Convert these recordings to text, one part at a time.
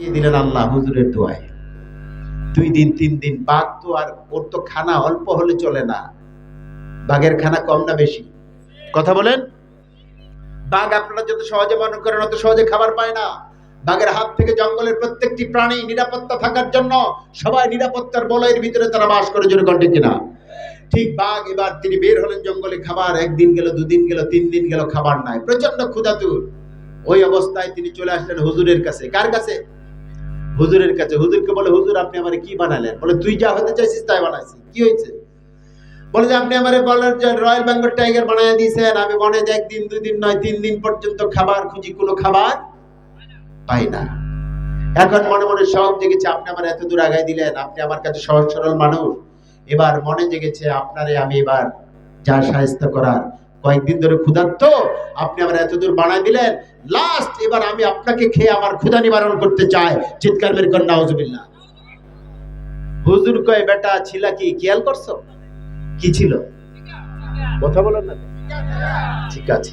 দিলেন আল্লাহ হুজুরের দোয়ায়। দুই দিন, তিন দিন, বাঘ তো আর ওর তো খানা অল্প হলে চলে না। বাঘের খানা কম না বেশি? কথা বলেন। বাঘ আপনারা যত সহজে মনে করেন অত সহজে খাবার পায় না। বাঘের হাত থেকে জঙ্গলের প্রত্যেকটি প্রাণী নিরাপত্তা থাকার জন্য সবাই নিরাপত্তার বলয়ের ভিতরে তারা বাস করে জোরে কণ্ঠে কিনা। ঠিক বাঘ এবার তিনি বের হলেন জঙ্গলে খাবার, একদিন গেল, দুদিন গেল, তিন দিন গেল, খাবার নাই। প্রচণ্ড ক্ষুধাতুর। ওই অবস্থায় তিনি চলে আসলেন হুজুরের কাছে। কার কাছে? হুজুরের কাছে, হুজুরকে বলে, হুজুর, আপনি আমারে কি বানালেন? বলে, তুই যা হতে চাইছিস তাই বানাইছি। কি হয়েছে? বলে যে, আপনি আমারে বলেন যে রয়্যাল বেঙ্গল টাইগার বানায় দিয়েছেন, আমি মনে যে একদিন দুই দিন নয়, তিন দিন পর্যন্ত খাবার খুঁজি, কোনো খাবার পাই না। এখন মনে মনে শখ জেগেছে, আপনি আমার এত দূর আগাই দিলেন, আপনি আমার কাছে সহজ সরল মানুষ। এবার মনে জেগেছে, আপনারে আমি এবার যা সাহায্য করার। কয়েকদিন ধরে ক্ষুধার্ত, আপনি আমার এত দূর বানাই দিলেন লাস্ট এবার আমি আপনাকে খেয়ে আমার ক্ষুধা নিবারণ করতে চাই। চিৎকার মেরে কর নাউজুবিল্লাহ। হুজুর কয়, বেটা, ছিলা কি? খেয়াল করছ? কি ছিল? কথা বলেন না। ঠিক আছে।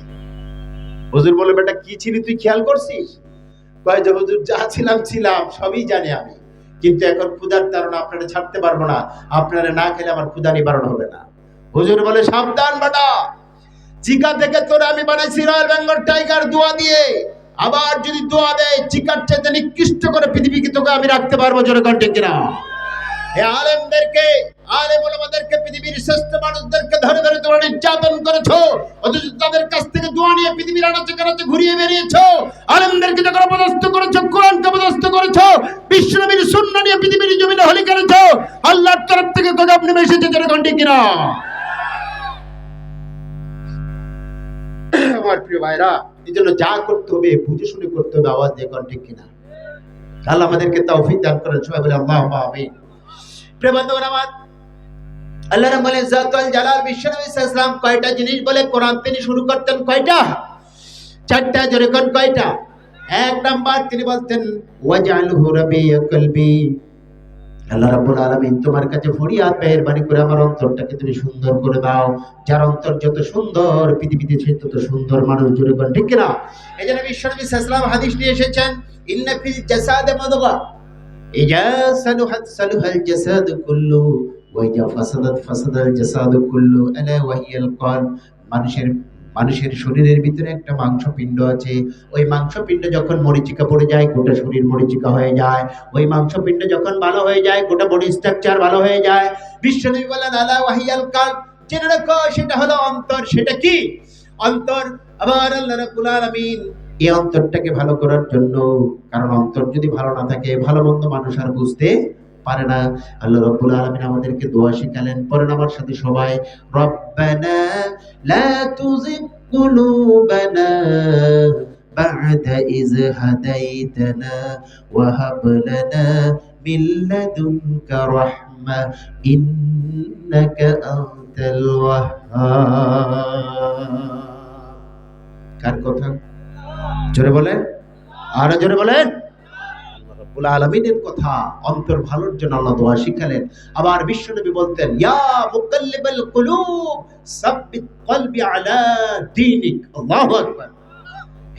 হুজুর বলে, বেটা, কি ছিলি তুই খেয়াল করছিস? কয় যে, হুজুর, যা ছিলাম ছিলাম, সবই জানি আমি। কিন্তু এখন ক্ষুধার কারণে আপনারা ছাড়তে পারব না। আপনারা না খেলে আমার ক্ষুধা নিবারণ হবে না। হুজুর বলে, সাবধান, বেটা। চিকা থেকে তোরে আমি বানাইছি রয়্যাল বেঙ্গল টাইগার দোয়া দিয়ে। আবার যদি দোয়া দেয়, চিকার চাইতে নিকৃষ্ট করে পৃথিবীকে তোকে আমি রাখতে পারব, জোরে কন্টে কিনা? ওলামাদেরকে পৃথিবীর শ্রেষ্ঠ মানুষদেরকে ধরে ধরে করেছ তাদের কাছ থেকে নিয়ে পৃথিবীর ঘুরিয়ে বেরিয়েছো। আলেমদেরকে যখন কোরআনকে শূন্য নিয়ে পৃথিবীর করেছ আল্লাহর তরফ থেকে গজব কিনা? আমার প্রিয় ভাইরা এই জন্য যা করতে হবে, বুঝে শুনে করতে হবে, আওয়াজ দিয়ে কন্টেক কিনা? আল্লাহ আমাদেরকে তৌফিক দান করেন, সবাই বলে আল্লাহ প্রিয় বন্ধুগণ আমার, আল্লাহ রাব্বুল ইজ্জাত ওয়াল জালাল বিশ্বনবী সাল্লাল্লাহু কয়টা জিনিস বলে কোরআন তিনি শুরু করতেন কয়টা? চারটা, জোরে কোন কয়টা? এক নাম্বার তিনি বলতেন, ওয়াজআলহু রাবিয়া কলবি। আল্লাহ রাব্বুল আলামিন তোমার কাছে ফরিয়াদ মেহেরবানি করে আমার অন্তরটাকে তুমি সুন্দর করে দাও। যার অন্তর যত সুন্দর, পৃথিবীতে সে তত সুন্দর মানুষ জুড়ে কোন ঠিক কিনা? এই জন্য বিশ্বনবী সাল্লাল্লাহু হাদিস নিয়ে এসেছেন, ইন্না ফিল জাসাদে মাদগা। ইজা সালুহাত, সালুহাল জাসাদ কুল্লু। ওয়া ইজা ফাসাদাত, ফাসাদাল জাসাদ কুল্লু। আলা ওয়াহিয়াল কলব মানুষের মানুষের শরীরের ভিতরে একটা মাংসপিণ্ড আছে। ওই মাংসপিণ্ড যখন মরিচিকা পড়ে যায়, গোটা শরীর মরিচিকা হয়ে যায়। ওই মাংসপিণ্ড যখন ভালো হয়ে যায়, গোটা বডি স্ট্রাকচার ভালো হয়ে যায়। বিশ্বনবী বলেন আলা ওয়াহিয়াল কলব। জেনে রাখো, সেটা হলো অন্তর, সেটা কি? অন্তর আবার আল্লাহ রাব্বুল আলামিন এই অন্তরটাকে ভালো করার জন্য, কারণ অন্তর যদি ভালো না থাকে, ভালো মন্দ মানুষ আর বুঝতে পারে না আল্লাহ রাব্বুল আলামিন আমাদেরকে দোয়া শিখালেন পরেন আমার সাথে সবাই রব্বানা লা তুযিগ কুলুবানা بعد إذ هديتنا وهب لنا من لدنك رحمة إنك أنت الوهاب কার কথা জোরে বলেন আরো জোরে বলেন রব্বুল আলামিনের কথা, অন্তর ভালোর জন্য আল্লাহ দোয়া শিখালেন। আবার বিশ্বনবী বলতেন, ইয়া মুকাল্লিবাল কুলুব, সাব্বিত কলবি আলা দীনিক। আল্লাহু আকবার।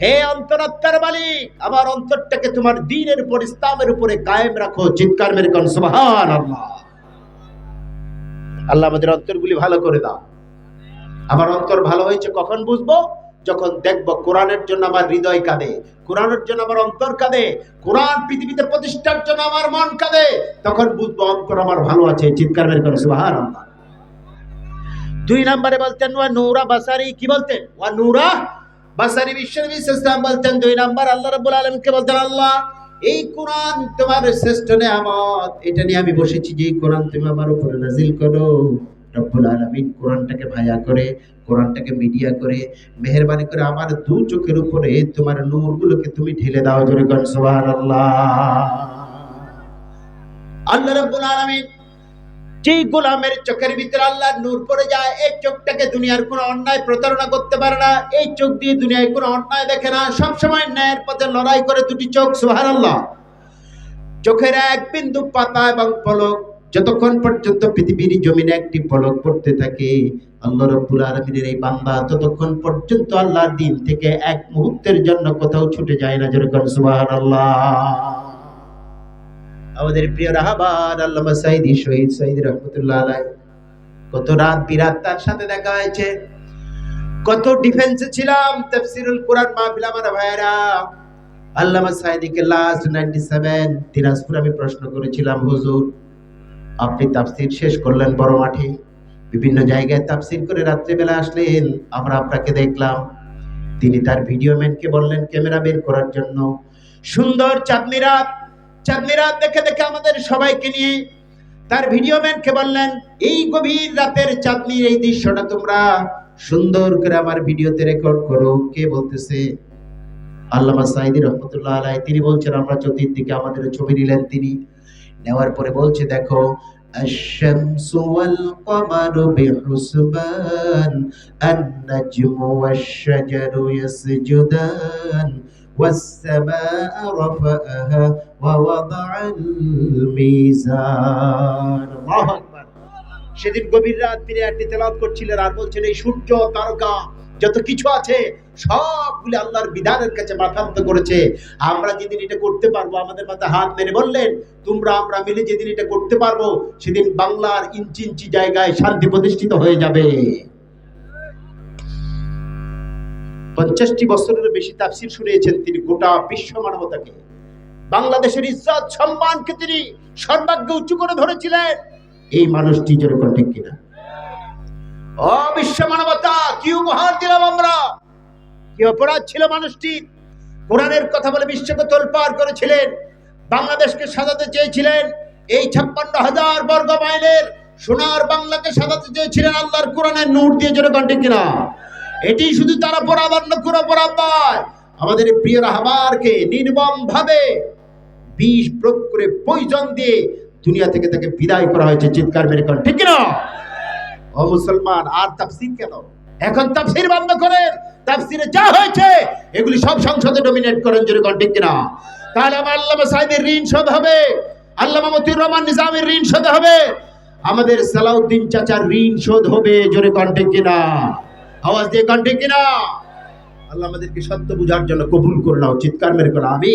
হে অন্তরাত্মার মালিক, আমার অন্তরটাকে তোমার দ্বীনের উপর, ইসলামের উপরে কায়েম রাখো, চিৎকার মেরে কোন, সুবহানাল্লাহ। আল্লাহ আমাদের অন্তরগুলি ভালো করে দাও। আমার অন্তর ভালো হয়েছে কখন বুঝব? যখন দেখব কোরআনের জন্য আমার হৃদয় কাঁদে, কোরআনের জন্য আমার অন্তর কাঁদে, কোরআন পৃথিবীতে প্রতিষ্ঠার জন্য আমার মন কাঁদে, তখন বুঝব অন্তর আমার ভালো আছে, চিৎকার বের করে, সুবহানাল্লাহ। দুই নম্বরে বলতেন, ওয়া বাসারি, কি বলতেন? ওয়া বাসারি বিশ্বনবী বলতেন, দুই নাম্বার আল্লাহ বলতেন? আল্লাহ, এই কোরআন তোমার শ্রেষ্ঠ নেয়ামত, এটা নিয়ে আমি বসেছি যে কোরআন তুমি আমার উপরে নাজিল করো, রব্বুল আলামিন কোরআনটাকে ভায়া করে কোরআনটাকে মিডিয়া করে, মেহেরবানি করে আমার দু চোখের উপরে তোমার নূরগুলোকে তুমি ঢেলে দাও জোরে কর সুবহানাল্লাহ। আল্লাহ রাব্বুল আলামিন যেই গোলামের চোখের ভিতরে আল্লাহর নূর পড়ে যায়, এই চোখটাকে দুনিয়ার কোনো অন্যায় প্রতারণা করতে পারে না, এই চোখ দিয়ে দুনিয়ায় কোনো অন্যায় দেখে না সব সময় ন্যায়ের পথে লড়াই করে দুটি চোখ, সুবহানাল্লাহ। চোখের এক বিন্দু পাতা এবং পলক যতক্ষণ পর্যন্ত পৃথিবীর জমিনে একটি পলক পড়তে থাকে, আল্লাহ রব্বুল আলমিনের এই বান্দা ততক্ষণ পর্যন্ত আল্লাহর দিন থেকে এক মুহূর্তের জন্য কোথাও ছুটে যায় না যেরকম সুবাহ আল্লাহ আমাদের প্রিয় রাহাবান আল্লামা সাইদি শহীদ সাইদি রহমতুল্লাহ আলাই কত রাত বিরাত তার সাথে দেখা হয়েছে। কত ডিফেন্সে ছিলাম, তাফসিরুল কোরআন মাহফিল আমার ভাইরা আল্লামা সাইদিকে লাস্ট 97 দিনাজপুর আমি প্রশ্ন করেছিলাম, হুজুর আপনি তাফসির শেষ করলেন বড় মাঠে। বিভিন্ন জায়গায় তাফসির করে রাত্রিবেলা আসলেন, আমরা আপনাকে দেখলাম। তিনি তার ভিডিও ম্যানকে বললেন, ক্যামেরা বের করার জন্য। সুন্দর চাঁদনি রাত চাঁদনি রাত দেখে দেখে আমাদের সবাইকে নিয়ে তার ভিডিও ম্যানকে বললেন, এই গভীর রাতের চাঁদনির এই দৃশ্যটা তোমরা সুন্দর করে আমার ভিডিওতে রেকর্ড করো। কে বলতেছে? আল্লামা সাইদি রহমতুল্লাহ আলাই তিনি বলছেন, আমরা চতুর্দিকে আমাদের ছবি নিলেন তিনি। নেওয়ার পরে বলছে দেখো الشمس والقمر بحسبان النجم والشجر يسجدان والسماء رفعها ووضع الميزان الله أكبر সেদিন গভীর রাত তিনি একটি তেলাওয়াত করছিলেন আর বলছেন এই সূর্য তারকা যত কিছু আছে, সবগুলি আল্লাহর বিধানের কাছে মাথান্ত করেছে। আমরা যেদিন এটা করতে পারব, আমাদের মাথায় হাত মেরে বললেন, তোমরা, আমরা মিলে যেদিন এটা করতে পারব, সেদিন বাংলার ইঞ্চি ইঞ্চি জায়গায় শান্তি প্রতিষ্ঠিত হয়ে যাবে। পঞ্চাশটি বছরের বেশি তাফসির শুনিয়েছেন তিনি গোটা বিশ্ব মানবতাকে। বাংলাদেশের ইজ্জত, সম্মানকে তিনি সর্বাগ্যে উঁচু করে ধরেছিলেন। এই মানুষটি যেরকম ঠিক কিনা? ও বিশ্ব মানবতা, কি উপহার দিলাম আমরা? কি অপরাধ ছিল মানুষটি? কোরআনের কথা বলে বিশ্বকে তোলপার করেছিলেন, বাংলাদেশকে সাজাতে চেয়েছিলেন, এই ছাপ্পান্ন হাজার বর্গ মাইলের সোনার বাংলাকে সাজাতে চেয়েছিলেন আল্লাহর কোরআনের নূর দিয়ে যেরকম ঠিক কিনা? এটি শুধু তারা অপরাধ অন্য কোনো অপরাধ নয়। আমাদের প্রিয় রাহবারকে নির্মম ভাবে বিষ প্রয়োগ করে পয়জন দিয়ে দুনিয়া থেকে তাকে বিদায় করা হয়েছে, চিৎকার মেরে কন, ঠিক না ও মুসলমান, আর তাফসির কেন? এখন তাফসির বন্ধ করেন। তাফসিরে যা হয়েছে, এগুলি সব সংসদে ডমিনেট করেন জোরে কন ঠিক না তাহলে আমার আল্লামা সাহেবের ঋণ শোধ হবে। আল্লামা মতিউর রহমান নিজামের ঋণ শোধ হবে। আমাদের সালাউদ্দিন চাচার ঋণ শোধ হবে জোরে কণ্ঠে কিনা। আওয়াজ দিয়ে কণ্ঠে কিনা? আল্লাহ আমাদেরকে সত্য বুঝার জন্য কবুল করে নাও, চিৎকার মেরে করো আমি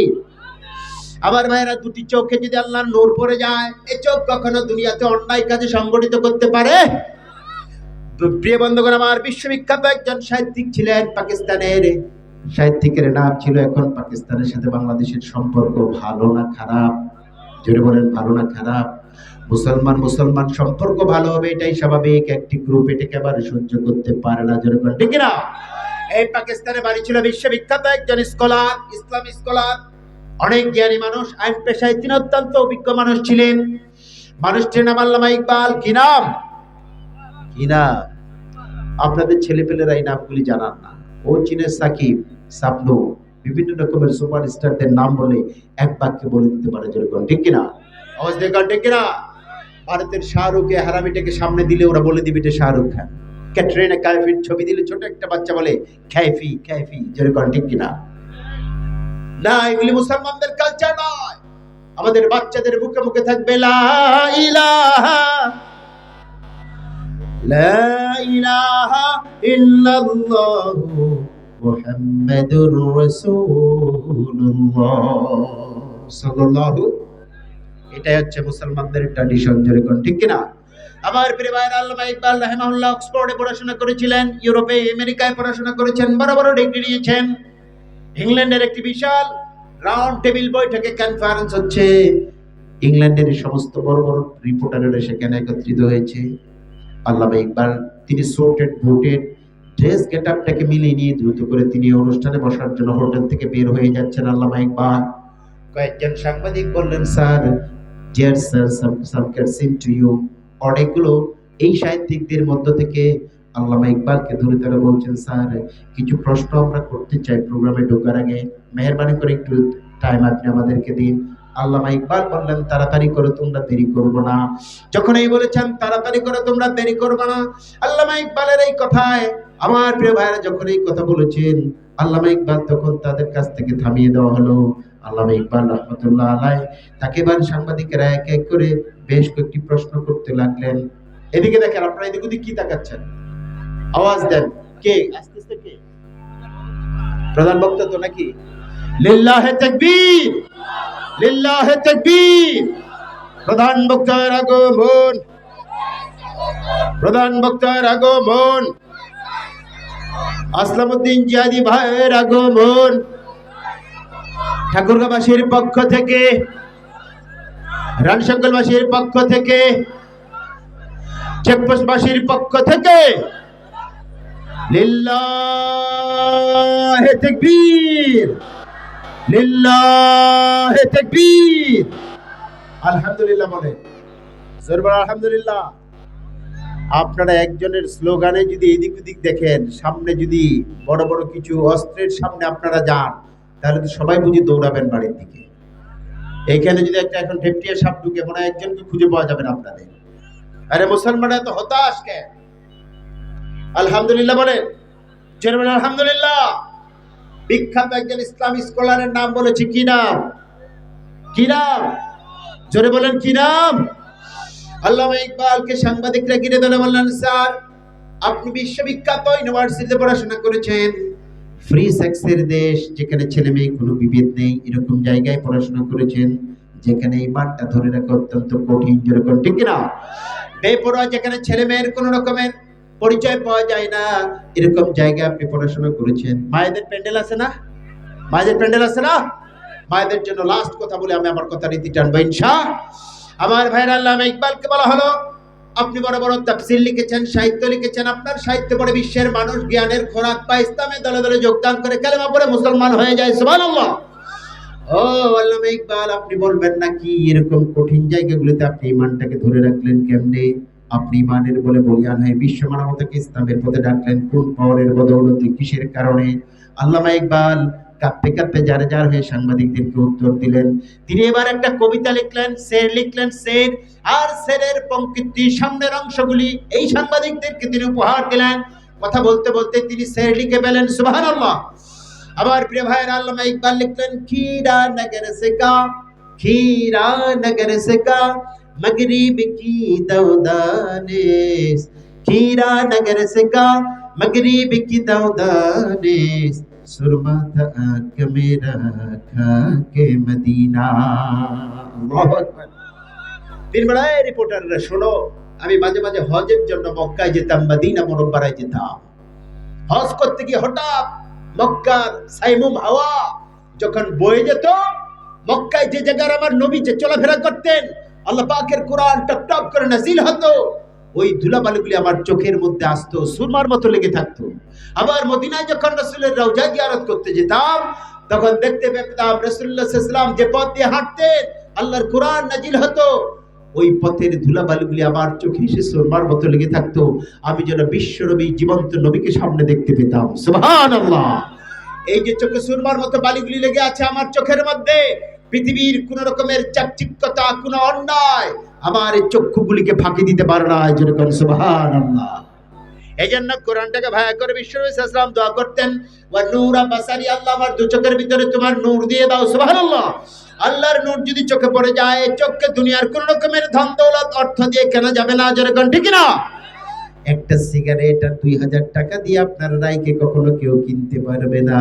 আবার ভাইরা দুটি চোখে যদি আল্লাহর নোর পড়ে যায়, এ চোখ কখনো দুনিয়াতে অন্যায় কাজে সংগঠিত করতে পারে? প্রিয় বন্ধুগণ আমার বিশ্ববিখ্যাত একজন সাহিত্যিক ছিলেন পাকিস্তানের। সাহিত্যিকের নাম ছিল এখন পাকিস্তানের সাথে বাংলাদেশের সম্পর্ক ভালো না খারাপ? জোরে বলেন, ভালো না খারাপ? মুসলমান মুসলমান সম্পর্ক ভালো হবে, এটাই স্বাভাবিক। একটি গ্রুপ এটাকে আবার সহ্য করতে পারে না, জোরে বলেন, ঠিক না এই পাকিস্তানে বাড়ি ছিল বিশ্ববিখ্যাত একজন স্কলার, ইসলাম স্কলার। অনেক জ্ঞানী মানুষ, আইন পেশায় তিনি অত্যন্ত অভিজ্ঞ মানুষ ছিলেন। মানুষটির নাম আল্লামা ইকবাল। কি নাম? কি নাম? আপনাদের ছেলেপেলেরা এই নামগুলি জানান না। ও চীনে সাকিব, সাবনু, বিভিন্ন রকমের সুপার স্টারদের নাম বলে এক বাক্যে বলে দিতে পারে যেরকম ঠিক কিনা? আওয়াজ দেখুন ঠিক কিনা? ভারতের শাহরুখে হারামিটাকে সামনে দিলে ওরা বলে দিবে এটা শাহরুখ খান। ক্যাটরিনা কাইফির ছবি দিলে ছোট একটা বাচ্চা বলে খ্যাফি খ্যাফি যেরকম ঠিক কিনা? না, এগুলি মুসলমানদের কালচার নয়। আমাদের বাচ্চাদের মুখে মুখে থাকবে লা ইলাহা লা ইলাহা ইল্লাল্লাহু মুহাম্মাদুর রাসূলুল্লাহ। সাল্লাল্লাহু। এটাই হচ্ছে মুসলমানদের ট্র্যাডিশন যেরকম ঠিক কিনা? আমার প্রিয় ভাইয়ের, আল্লামা ইকবাল রাহিমাহুল্লাহ অক্সফোর্ডে পড়াশোনা করেছিলেন, ইউরোপে, আমেরিকায় পড়াশোনা করেছেন, বড় বড় ডিগ্রি নিয়েছেন। ইংল্যান্ডের একটি বিশাল রাউন্ড টেবিল বৈঠকে কনফারেন্স হচ্ছে। ইংল্যান্ডের সমস্ত বড় বড় রিপোর্টারেরা সেখানে একত্রিত হয়েছে। আল্লামা ইকবাল, তিনি সোটেড ভোটেড ড্রেস গেট আপটাকে মিলিয়ে নিয়ে দ্রুত করে তিনি অনুষ্ঠানে বসার জন্য হোটেল থেকে বের হয়ে যাচ্ছেন আল্লামা ইকবাল। কয়েকজন সাংবাদিক বললেন, sir dear sir some some question to you অনেকগুলো এই সাহিত্যিকদের মধ্য থেকে আল্লামা ইকবালকে ধরে তারা বলছেন, স্যার, কিছু প্রশ্ন আমরা করতে চাই প্রোগ্রামে ঢোকার আগে। মেহরবানি করে একটু টাইম আপনি আমাদেরকে দিন। আল্লামা ইকবাল বললেন তাড়াতাড়ি করে তোমরা দেরি করব না। যখন এই বলেছেন তাড়াতাড়ি করে তোমরা দেরি করব না। আল্লামা ইকবালের এই কথায় আমার প্রিয় ভাইরা যখন এই কথা বলেছেন আল্লামা ইকবাল তখন তাদের কাছ থেকে থামিয়ে দেওয়া হলো। আল্লামা ইকবাল রহমতুল্লাহ আলাই তাকে এবার সাংবাদিকেরা এক এক করে বেশ কয়েকটি প্রশ্ন করতে লাগলেন। এদিকে দেখেন আপনারা এদিকে ওদিক কি তাকাচ্ছেন? আওয়াজ দেন। কে? আস্তে আস্তে কে? প্রধান বক্তা তো নাকি? লিল্লাহে তাকবীর লিল্লাহে তাকবীর। প্রধান বক্তার আগমন, প্রধান বক্তার আগমন। আসলামউদ্দিন জিয়াদি ভাইয়ের আগমন। ঠাকুরগাঁবাসীর পক্ষ থেকে রানশঙ্কলবাসীর পক্ষ থেকে, চেকপোস্টবাসীর পক্ষ থেকে, লিল্লাহে তাকবীর। লিল্লাহে তাকবীর। আলহামদুলিল্লাহ বলে। জোর আলহামদুলিল্লাহ। আপনারা একজনের স্লোগানে যদি এদিক ওদিক দেখেন, সামনে যদি বড় বড় কিছু অস্ত্রের সামনে আপনারা যান, তাহলে তো সবাই বুঝি দৌড়াবেন বাড়ির দিকে। এইখানে যদি একটা এখন ঢেপটিয়া সাপ ঢুকে, মনে হয় একজনকে খুঁজে পাওয়া যাবে না আপনাদের। আরে মুসলমানরা তো হতাশ কে আলহামদুলিল্লাহ বলেন। জোরে বলেন আলহামদুলিল্লাহ। বিখ্যাত একজন ইসলামী স্কলারের নাম বলেছি কি নাম? কি নাম? জোরে বলেন কি নাম? আল্লামা ইকবালকে সাংবাদিকরা ঘিরে ধরে বললেন, স্যার, আপনি বিশ্ববিখ্যাত ইউনিভার্সিটিতে পড়াশোনা করেছেন। ফ্রি সেক্সের দেশ, যেখানে ছেলে মেয়ে কোনো বিভেদ নেই, এরকম জায়গায় পড়াশোনা করেছেন, যেখানে এই বানটা ধরে রাখা অত্যন্ত কঠিন। যেরকম ঠিক না বেপরোয়া, যেখানে ছেলে মেয়ের কোনো রকমের পরিচয় পাওয়া যায় না। এরকম জায়গায় আপনি পড়াশোনা করেছেন। মায়েদের প্যান্ডেল আছে না? মায়েদের প্যান্ডেল আছে না? মায়েদের জন্য লাস্ট কথা বলে আমি আমার কথা রীতি টানবো, ইনশা। আমার ভাইয়ের আল্লাহ ইকবালকে বলা হলো। আপনি বড় বড় তাফসির লিখেছেন, সাহিত্য লিখেছেন। আপনার সাহিত্য পড়ে বিশ্বের মানুষ জ্ঞানের খোরাক বা ইসলামের দলে দলে যোগদান করে, কালেমা পড়ে মুসলমান হয়ে যায়। সুবহানাল্লাহ। ও আল্লামা ইকবাল, আপনি বলবেন নাকি এরকম কঠিন জায়গাগুলোতে আপনি ইমানটাকে ধরে রাখলেন কেমনে? আপনি ইমানের বলে বলিয়ান হয়ে বিশ্ব মানবতাকে ইসলামের পথে ডাকলেন, কোন পাওয়ারের বদৌলতি কিসের কারণে? আল্লামা ইকবাল কাঁপতে কাঁপতে যারে যার হয়ে সাংবাদিকদেরকে উত্তর দিলেন, তিনি এবার একটা কবিতা লিখলেন, সের লিখলেন, সের, আর সেরের পঙ্ক্তির সামনের অংশগুলি এই সাংবাদিকদেরকে তিনি উপহার দিলেন। কথা বলতে বলতে তিনি সের লিখে পেলেন সুবাহান আবার প্রিয় ভাইয়ের, আল্লামা ইকবাল লিখলেন খিরা নগর সে কা খিরা নগর সে मगरिब की दौदानेस खीरा नगर से का मगरिब की दौदानेस सुरमा था आंख मेरा खा के मदीना আল্লাহু আকবার তিন বেলায় রিপোর্টাররা শোনো আমি মাঝে মাঝে হজের জন্য মক্কায় যেতাম মদিনা মুনব্বরায় যেতাম হজ করতে গিয়ে হঠাৎ মক্কার সাইমুম হাওয়া যখন বয়ে যেত মক্কায় যে জায়গার আমার নবী যে চলাফেরা করতেন আল্লাহ পাকের কোরআন টপ টপ করে নাজিল হতো। ওই ধুলাবালিগুলি আমার চোখের মধ্যে আসতো, সুরমার মতো লেগে থাকতো। আবার মদিনায় যখন রসুলের রওজা জিয়ারত করতে যেতাম, তখন দেখতে পেতাম রসুল্লাহ ইসলাম যে পথ দিয়ে হাঁটতেন, আল্লাহর কোরআন নাজিল হতো। ওই পথের ধুলাবালিগুলি আমার চোখে এসে সুরমার মতো লেগে থাকতো। আমি যেন বিশ্বনবী জীবন্ত নবীকে সামনে দেখতে পেতাম। সুবহানাল্লাহ। এই যে চোখে সুরমার মতো বালিগুলি লেগে আছে আমার চোখের মধ্যে পৃথিবীর কোন রকমের চাকচিক্যতা, কোন অন্যায় আমার এই চক্ষুগুলিকে ফাঁকি দিতে পারে না যেরকম সুবহানাল্লাহ। এই জন্য কোরআনটাকে ভায়া করে বিশ্বনবী ইসলাম দোয়া করতেন, ওয়া নূরা বাসারি আল্লাহ, আমার দু চোখের ভিতরে তোমার নূর দিয়ে দাও, সুবহানাল্লাহ। আল্লাহর নূর যদি চোখে পড়ে যায়, চোখকে দুনিয়ার কোন রকমের ধন দৌলত, অর্থ দিয়ে কেনা যাবে না যেরকম ঠিক না একটা সিগারেট আর দুই হাজার টাকা দিয়ে আপনার রাইকে কখনো কেউ কিনতে পারবে না।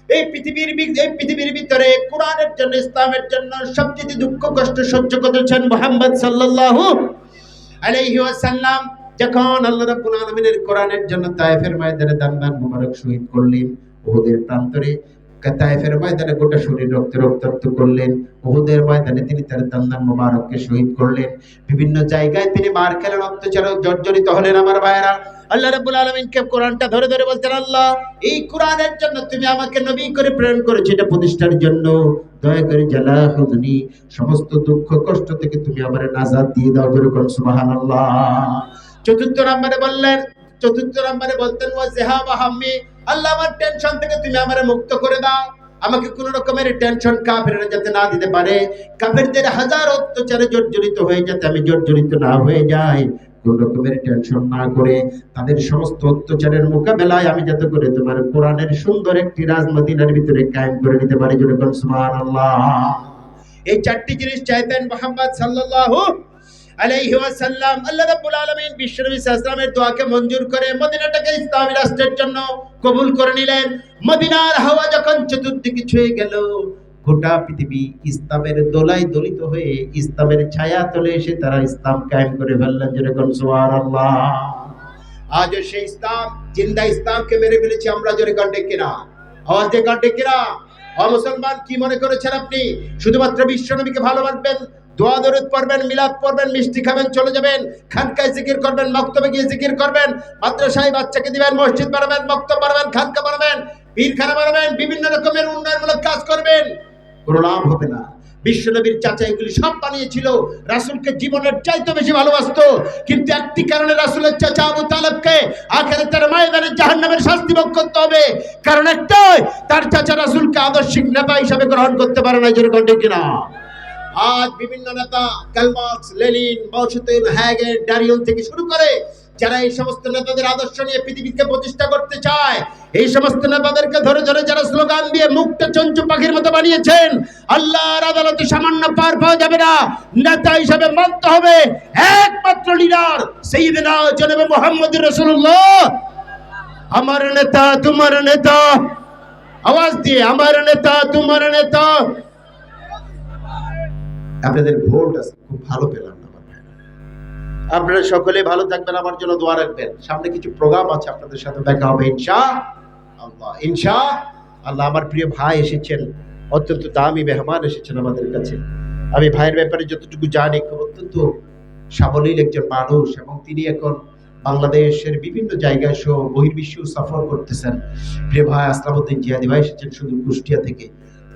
এই পৃথিবীর এই পৃথিবীর ভিতরে কোরআনের জন্য, ইসলামের জন্য সবচেয়ে দুঃখ, কষ্ট, সহ্য করেছেন মোহাম্মদ সাল্লাল্লাহু আলাইহি ওয়াসাল্লাম। যখন আল্লাহ রাব্বুল আলামিনের কোরআনের জন্য তায়েফের ময়দানে দান দান মুবারক শহীদ করলেন ওদের প্রান্তরে তায়েফের ময়দানে গোটা শরীর রক্তে রক্তাক্ত করলেন। ওহুদের ময়দানে তিনি তার দান্দান মোবারককে শহীদ করলেন। বিভিন্ন জায়গায় তিনি মার খেলেন অত্যাচার জর্জরিত হলেন আমার ভাইয়েরা। আল্লাহ রাব্বুল আলামিনকে কোরআনটা ধরে ধরে বলতেন আল্লাহ, এই কোরআনের জন্য তুমি আমাকে নবী করে প্রেরণ করেছ, এটা প্রতিষ্ঠার জন্য। দয়া করে জালা হুজনি সমস্ত দুঃখ কষ্ট থেকে তুমি আমার নাজাত দিয়ে দাও যেরকম সুবহানাল্লাহ। চতুর্থ নম্বরে বললেন, চতুর্থ নম্বরে বলতেন, ওয়া জিহাবা হাম্মি আল্লাহ আমার টেনশন থেকে তুমি আমারে মুক্ত করে দাও। আমাকে কোন রকমের টেনশন কাফেররা যাতে না দিতে পারে। কাফেরদের হাজার অত্যাচারে জর্জরিত হয়ে যাতে আমি জর্জরিত না হয়ে যাই। কোন রকমের টেনশন না করে তাদের সমস্ত অত্যাচারের মোকাবেলায় আমি যাতে করে তোমার কোরআনের সুন্দর একটি রাজমদিনার ভিতরে কায়েম করে নিতে পারি। জোরে কোন সুবহানাল্লাহ। এই চারটি জিনিস চাইতেন মোহাম্মদ সাল্লাল্লাহু আলাইহি ওয়াসাল্লাম, আল্লাহ রাব্বুল আলামিন বিশ্বনবী দোয়াকে মঞ্জুর করে মদিনাটাকে ইসলামী রাষ্ট্রের জন্য কবুল করে নিলেন। মদিনার হাওয়া যখন চতুর্দিকে ছুঁয়ে গেল, গোটা পৃথিবী ইসলামের দোলায় দলিত হয়ে ইসলামের ছায়া তলে এসে তারা ইসলাম কায়েম করে ফেললেন যেরকম সুবহানাল্লাহ। আজ সেই ইসলাম, জিন্দা ইসলামকে মেরে ফেলেছি আমরা জোরে কন্টে কিনা? আওয়াজ দিয়ে কিনা? ও মুসলমান, কি মনে করেছেন আপনি? শুধুমাত্র বিশ্বনবীকে ভালোবাসবেন দোয়া দরুদ পড়বেন, মিলাদ পড়বেন, মিষ্টি খাবেন, চলে যাবেন। খানকায় জিকির করবেন, মক্তবে গিয়ে জিকির করবেন। মাদ্রাসায় বাচ্চাকে দিবেন, মসজিদ বানাবেন, মক্তব বানাবেন, খানকা বানাবেন বানাবেন, বিভিন্ন রকমের উন্নয়নমূলক কাজ করবেন। কোনো লাভ হবে না। চাচা এগুলি সব বানিয়েছিল, রাসূলকে জীবনের চাইতে বেশি ভালোবাসতো। কিন্তু একটি কারণে রাসূলের চাচা আবু তালেবকে আখেরাতের ময়দানে জাহান্নামের শাস্তি ভোগ করতে হবে। কারণ একটাই, তার চাচা রাসূলকে আদর্শিক নেতা হিসাবে গ্রহণ করতে পারে না যেরকম ঠিক কিনা? আজ বিভিন্ন নেতা Karl Marx Lenin Mao Tse tung হ্যাগেন ড্যারিয়ন থেকে শুরু করে যারা এই সমস্ত নেতাদের আদর্শ নিয়ে পৃথিবীকে প্রতিষ্ঠা করতে চায়, এই সমস্ত নেতাদেরকে ধরে ধরে যারা স্লোগান দিয়ে মুক্ত চঞ্চু পাখির মতো বানিয়েছেন, আল্লাহর আদালতে সামান্য পার পাওয়া যাবে না। নেতা হিসাবে মানতে হবে একমাত্র লিডার সেইদিনা জনাবে মোহাম্মদ রসুল্লাহ আমার নেতা, তোমার নেতা। আওয়াজ দিয়ে, আমার নেতা, তোমার নেতা। আপনাদের ভোট আছে, খুব ভালো পেলাম না আপনারা সকলে ভালো থাকবেন, আমার জন্য দোয়া রাখবেন। সামনে কিছু প্রোগ্রাম আছে, আপনাদের সাথে দেখা হবে, ইনশা আল্লাহ। ইনশা আল্লাহ, আমার প্রিয় ভাই এসেছেন, অত্যন্ত দামি মেহমান এসেছেন আমাদের কাছে। আমি ভাইয়ের ব্যাপারে যতটুকু জানি, খুব অত্যন্ত সাবলীল একজন মানুষ এবং তিনি এখন বাংলাদেশের বিভিন্ন জায়গায় সহ বহির্বিশ্ব সফর করতেছেন। প্রিয় ভাই আসলামউদ্দিন জিয়াদি ভাই এসেছেন শুধু কুষ্টিয়া থেকে।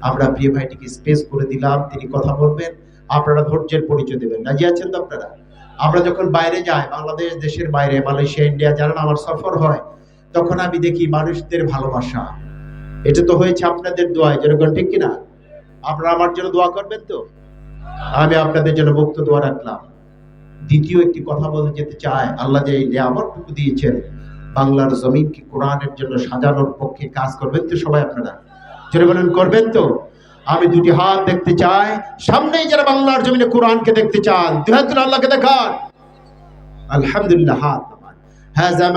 আমরা প্রিয় ভাইটিকে স্পেস করে দিলাম, তিনি কথা বলবেন। আপনারা ধৈর্যের পরিচয় দেবেন। রাজি আছেন তো আপনারা? আমরা যখন বাইরে যাই, বাংলাদেশ দেশের বাইরে, মালয়েশিয়া, ইন্ডিয়া জানেন আমার সফর হয়, তখন আমি দেখি মানুষদের ভালোবাসা। এটা তো হয়েছে আপনাদের দোয়ায়, যেরকম ঠিক কিনা? আপনারা আমার জন্য দোয়া করবেন তো? আমি আপনাদের জন্য মুক্ত দোয়া রাখলাম। দ্বিতীয় একটি কথা বলতে যেতে চাই, আল্লাহ যে এই নিয়ামতটুকু দিয়েছেন, বাংলার জমিনকে কোরআনের জন্য সাজানোর পক্ষে কাজ করবেন তো সবাই আপনারা? যেটা করবেন তো? আমি দুটি হাত দেখতে চাই। সামনেই যারা বাংলার জমিনে কোরআনকে দেখতে চান দুই হাত আল্লাহকে দেখান। আলহামদুলিল্লাহ, হাত হাযা